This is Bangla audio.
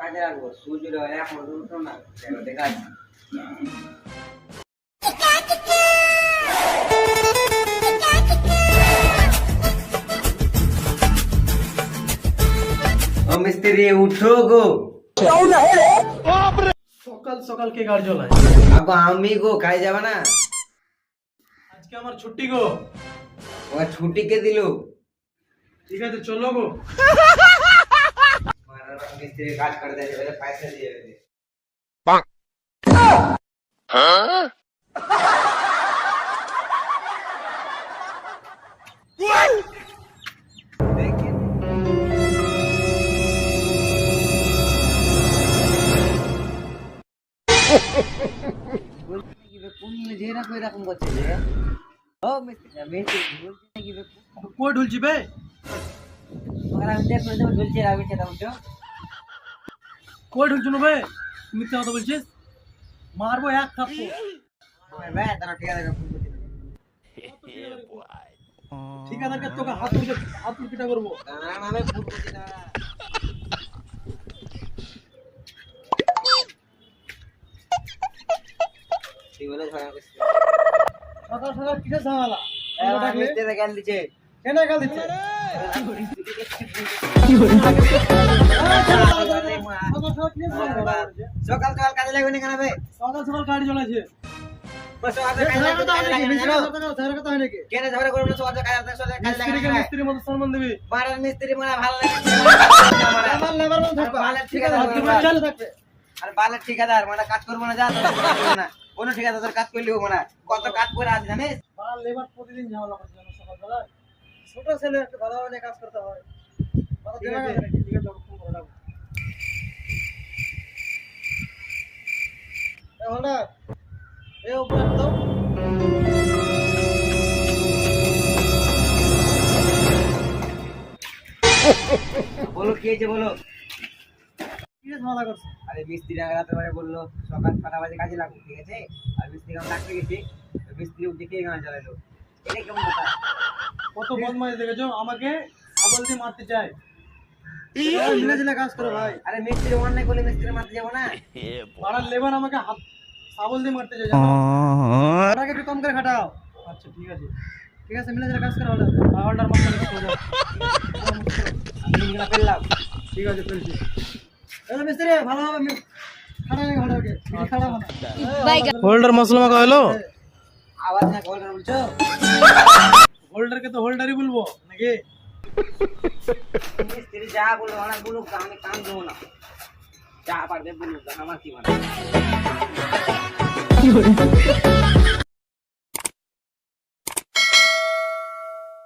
কাজে রাখব সূর্য উঠো না দেখো মিস্ত্রি উঠো গো। সকাল সকাল কে জ্বলায়? আগো আমি গো কাজে যাবে না। আজকে আমার ছুটি গো। ও ছুটি কে দিল? ঠিক আছে চলো গো। মিস্ত্রি কাজ করে দেয় এবারে পয়সা দিয়ে দেবে কোন মেঝেরা কই রকম করছে যে ও মিস্ত্রি মিস্ত্রি বলছে নাকি বে কই ঢুলছি বে ওরা আমি দেখো দেখো ঝুলছে আমি সেটা উঠো কই ঢুলছো না বে মিথ্যা কথা বলছিস? মারবো এক তারা ঠিক আছে তোকে হাত তুলতে হাত তুলতে করব। সকাল সকাল কিসের ঝামেলা দিছে কেন গাল দিচ্ছে? সকাল সকাল? সকাল কাজে লাগবে না কেন বে সকাল সকাল গাড়ি মারার মিস্ত্রি ভালো লাগে ঠিকাদার আর বালের মানে কাজ করব না যা না কোনো ঠিকাদার তোর কাজ করলেও মানে কত কাজ করে আছে। জানিস বাড়া লেবার প্রতিদিন ঝামেলা করছে সকালবেলা ছোট ছেলে একটু ভালোভাবে কাজ করতে হয় কথা ঠিক দেওয়া আছে। যাবে নাকি? ঠিক আছে ওকে ফোন করে ডাকো। এ এ উপরে হাত বলো কি হয়েছে বলো? কি ঝামেলা করছে? আরে মিস্ত্রি রাতে বেলা বলল সকাল ছটা বাজে কাজে লাগবো ঠিক আছে? আর মিস্ত্রি আমি ডাকতে গেছি মিস্ত্রি দেখে গান চালাইলো এটা কেমন কথা? কত বদমাইশ দেখেছ? আমাকে ছাগল দিয়ে মারতে চায়। মিলে ঝিলে কাজ করে ভাই। আরে মিস্ত্রি অন্যায় করলে মিস্ত্রি মারতে যাব না? পাড়ার লেবার আমাকে হাত ছাগল দিয়ে মারতে জানো? ওটাকে একটু কম করে খাটাও। আচ্ছা ঠিক আছে। ঠিক আছে মিলে ঝিলে কাজ করে যাও। আমি কিনা ফেললাম ঠিক আছে ফেলছি মিস্ত্রি খাটাবো না হোল্ডার মশলা মাখা হলো? আবার না কল করে বলছো? হোল্ডারকে তো হোল্ডারই বলব নাকি? মিস্ত্রি যা বলব ওরা বলুক আমি কাম দেবো না। যা পারবে বলুক আমার কি মানে। 有意。